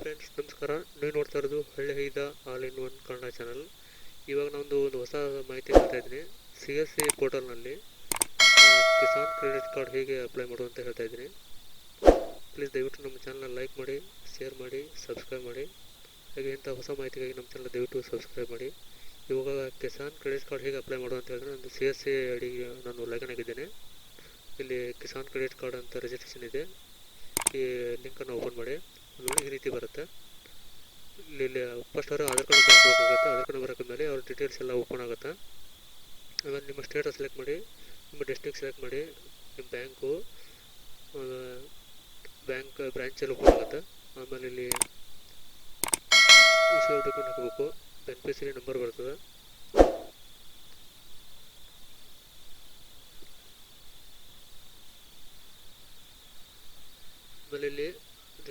Friends ನಮಸ್ಕಾರ. ನೀವು ನೋಡ್ತಾ ಇರೋದು ಹಳ್ಳಿ ಹೈದ all in one Kannada channel ಇವಾಗ ನಾನೊಂದು ಒಂದು ಹೊಸ ಮಾಹಿತಿ ಹೇಳ್ತಾ ಇದ್ದೀನಿ. ಸಿ ಎಸ್ ಸಿ ಪೋರ್ಟಲ್ನಲ್ಲಿ ಕಿಸಾನ್ ಕ್ರೆಡಿಟ್ ಕಾರ್ಡ್ ಹೇಗೆ ಅಪ್ಲೈ ಮಾಡು ಅಂತ ಹೇಳ್ತಾ ಇದ್ದೀನಿ. ಪ್ಲೀಸ್ ದಯವಿಟ್ಟು ನಮ್ಮ ಚಾನಲ್ನ ಲೈಕ್ ಮಾಡಿ ಶೇರ್ ಮಾಡಿ ಸಬ್ಸ್ಕ್ರೈಬ್ ಮಾಡಿ. ಹಾಗೆ ಇಂಥ ಹೊಸ ಮಾಹಿತಿಗಾಗಿ ನಮ್ಮ ಚಾನಲ್ ದಯವಿಟ್ಟು ಸಬ್ಸ್ಕ್ರೈಬ್ ಮಾಡಿ. ಇವಾಗ ಕಿಸಾನ್ ಕ್ರೆಡಿಟ್ ಕಾರ್ಡ್ ಹೇಗೆ ಅಪ್ಲೈ ಮಾಡು ಅಂತ ಹೇಳಿದ್ರೆ ನಾನು ಸಿ ಎಸ್ ಸಿ ಐಡಿಗೆ ನಾನು ಲೈಕನ್ ಆಗಿದ್ದೇನೆ. ಇಲ್ಲಿ ಕಿಸಾನ್ ಕ್ರೆಡಿಟ್ ಕಾರ್ಡ್ ಅಂತ ರಿಜಿಸ್ಟ್ರೇಷನ್ ಇದೆ. ಈ ಲಿಂಕನ್ನು ಓಪನ್ ಮಾಡಿ. ಈ ರೀತಿ ಬರುತ್ತೆ. ಇಲ್ಲಿ ಫಸ್ಟ್ ಅವರು ಆಧಾರ್ ಕಾರ್ಡ್ ನಂಬರ್ ಹಾಕಬೇಕಾಗುತ್ತೆ ಆಧಾರ್ ಕಾರ್ಡ್ ನಂಬರ್ ಹಾಕಿದ್ಮೇಲೆ ಅವ್ರ ಡೀಟೇಲ್ಸ್ ಎಲ್ಲ ಓಪನ್ ಆಗುತ್ತೆ. ಆಮೇಲೆ ನಿಮ್ಮ ಸ್ಟೇಟಸ್ ಸೆಲೆಕ್ಟ್ ಮಾಡಿ, ನಿಮ್ಮ ಡಿಸ್ಟ್ರಿಕ್ಟ್ ಸೆಲೆಕ್ಟ್ ಮಾಡಿ, ನಿಮ್ಮ ಬ್ಯಾಂಕು ಬ್ಯಾಂಕ್ ಬ್ರ್ಯಾಂಚಲ್ಲಿ ಓಪನ್ ಆಗುತ್ತೆ. ಆಮೇಲೆ ಇಲ್ಲಿ ಇಶ್ಯೂ ಡಾಕ್ಯುಮೆಂಟ್ ಹಾಕಬೇಕು. ಬೆನಿಫಿಷರಿ ನಂಬರ್ ಬರ್ತದೆ ಆಮೇಲೆ ಇಲ್ಲಿ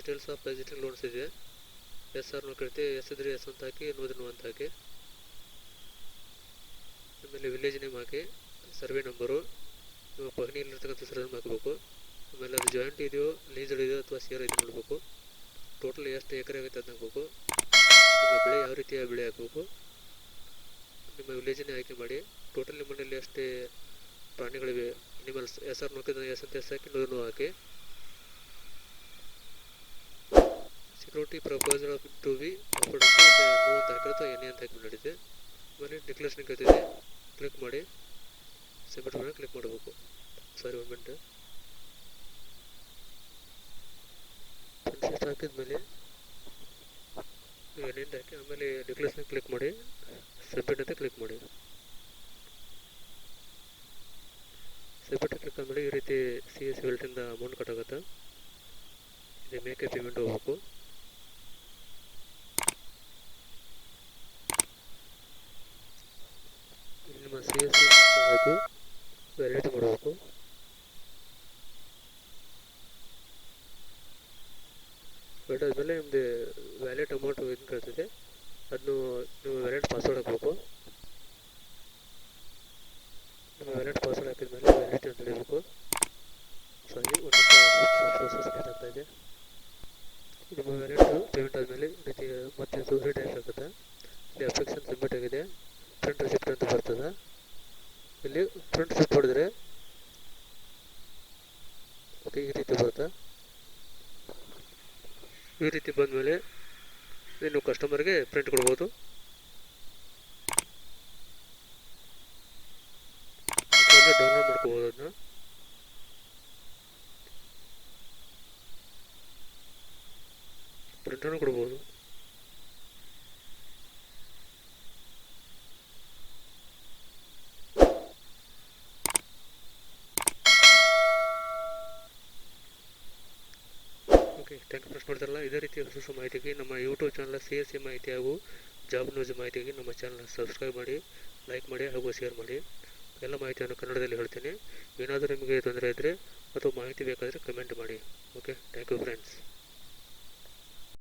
ಡೀಟೇಲ್ಸ್ ಆಫ್ ಎಕ್ಸಿಸ್ಟಿಂಗ್ ಲೋನ್ಸ್ ಇದೆ. ಎಸ್ ಆರ್ ಕೇಳ್ತೆ ಎಸ್ ಇದ್ರೆ ಎಸ್ ಅಂತ ಹಾಕಿ ನೋದಿನ ಅಂತ ಹಾಕಿ. ಆಮೇಲೆ ವಿಲೇಜ್ ನೇಮ್ ಹಾಕಿ ಸರ್ವೆ ನಂಬರು ನಿಮ್ಮ ಪಹಣಿಯಲ್ಲಿರ್ತಕ್ಕಂಥ ಸರ್ವೆ ಹಾಕಬೇಕು. ಆಮೇಲೆ ಅದು ಜಾಯಿಂಟ್ ಇದೆಯೋ ಲೀಸ್ಡ್ ಇದೆಯೋ ಅಥವಾ ಸೇರ್ ಇದು ನೋಡಬೇಕು. ಟೋಟಲ್ ಎಷ್ಟು ಎಕರೆ ಆಗುತ್ತೆ ಅದನ್ನ ಹಾಕಬೇಕು. ನಿಮ್ಮ ಬೆಳೆ ಯಾವ ರೀತಿಯ ಬೆಳೆ ಹಾಕಬೇಕು. ನಿಮ್ಮ ವಿಲೇಜನ್ನೇ ಆಯ್ಕೆ ಮಾಡಿ. ಟೋಟಲ್ ನಿಮ್ಮ ಮನೆಯಲ್ಲಿ ಎಷ್ಟು ಪ್ರಾಣಿಗಳಿವೆ ಅನಿಮಲ್ಸ್ ಎಸ್ ಆರ್ ನೋಕಿದ್ರೆ ಎಸ್ ಅಂತ ಎಸ್ ಹಾಕಿ no hockey. Security proposal of to be offered ಅಂತ ನೋ ಅಂತ ಹಾಕಿರುತ್ತೆ ಎನಿ ಅಂತ ಹಾಕಿಬಿಟ್ಟಿದೆ ಮನೆ ಡಿಕ್ಲೇಷನ್ ಕೇಳ್ತಿದೆ ಕ್ಲಿಕ್ ಮಾಡಿ. ಸಬ್ಮಿಟ್ ಮಾಡಿ ಕ್ಲಿಕ್ ಮಾಡಬೇಕು. ಸಾರಿ ಒನ್ ಮಿನಿಟ್ ಇಷ್ಟು ಹಾಕಿದ್ಮೇಲೆ ಏನೇನು ಹಾಕಿ, ಆಮೇಲೆ ಡಿಕ್ಲೇಷನ್ ಕ್ಲಿಕ್ ಮಾಡಿ. ಸಬ್ಮಿಟ್ ಅಂತ ಕ್ಲಿಕ್ ಮಾಡಿ. ಸಬ್ಮಿಟ್ ಕ್ಲಿಕ್ ಆದಮೇಲೆ ಈ ರೀತಿ ಸಿ ಎಸ್ ವೆಲ್ಟಿಂದ ಅಮೌಂಟ್ ಕಟ್ಟಾಗುತ್ತೆ ಇದು ಮೇಕೆ ಪೇಮೆಂಟ್ ಹೋಗ್ಬೇಕು ನಿಮ್ಮ ಸಿ ಎಸ್ ಸಿ ಆಯಿತು ವ್ಯಾಲಿಡೇಟ್ ಮಾಡಬೇಕು ವೆರೈಟ್ ಆದಮೇಲೆ ನಿಮ್ಮದು ವ್ಯಾಲೆಟ್ ಅಮೌಂಟ್ ಏನು ಕೇಳ್ತಿದೆ ಅದನ್ನು ನೀವು ವ್ಯಾಲೆಟ್ ಪಾಸ್ವರ್ಡ್ ಹಾಕಬೇಕು ನಿಮ್ಮ ವ್ಯಾಲೆಟ್ ಪಾಸ್ವರ್ಡ್ ಹಾಕಿದ್ಮೇಲೆ ವ್ಯಾಲೆಟ್ ಅಂತ ಹೇಳಬೇಕು ಸಾರಿ ಪ್ರೋಸೆಸ್ ಆಗ್ತಾ ಇದೆ. ನಿಮ್ಮ ವ್ಯಾಲೆಟ್ ಪೇಮೆಂಟ್ ಆದಮೇಲೆ ಮತ್ತೆ ಸೂಸೈಡ್ ಆಗುತ್ತೆ ಅಪ್ಲಿಕೇಶನ್ ಸಬ್ಮಿಟ್ ಆಗಿದೆ. ಪ್ರಿಂಟ್ ರಿಸಿಪ್ಟ್ ಅಂತ ಬರ್ತದೆ? ಇಲ್ಲಿ ಪ್ರಿಂಟ್ ಶಿಫ್ಟ್ ಹೊಡೆದ್ರೆ ಓಕೆ ಈ ರೀತಿ ಬರುತ್ತೆ? ಈ ರೀತಿ ಬಂದಮೇಲೆ ಇನ್ನು ಕಸ್ಟಮರ್ಗೆ ಪ್ರಿಂಟ್ ಕೊಡ್ಬೋದು. ಡೌನ್ಲೋಡ್ ಮಾಡ್ಕೋಬೋದು ಅದನ್ನ. ಪ್ರಿಂಟನ್ನು ಕೊಡ್ಬೋದು. ಓಕೆ ಥ್ಯಾಂಕ್ ಯು ಫ್ರೆಂಡ್ಸ್ ನೋಡ್ತಾರಲ್ಲ ಇದೇ ರೀತಿ ಹೊಸ ಹೊಸ ಮಾಹಿತಿಗೆ ನಮ್ಮ YouTube channel C S C ಮಾಹಿತಿ ಹಾಗೂ ಜಾಬ್ ನ್ಯೂಸ್ ಮಾಹಿತಿಗೆ ನಮ್ಮ ಚಾನಲ್ ಸಬ್ಸ್ಕ್ರೈಬ್ ಮಾಡಿ ಲೈಕ್ ಮಾಡಿ ಹಾಗೂ ಶೇರ್ ಮಾಡಿ. ಎಲ್ಲ ಮಾಹಿತಿಯನ್ನು ಕನ್ನಡದಲ್ಲಿ ಹೇಳ್ತೀನಿ. ಏನಾದರೂ ನಿಮಗೆ ತೊಂದರೆ ಇದ್ದರೆ ಅಥವಾ ಮಾಹಿತಿ ಬೇಕಾದರೆ ಕಮೆಂಟ್ ಮಾಡಿ. Okay thank you friends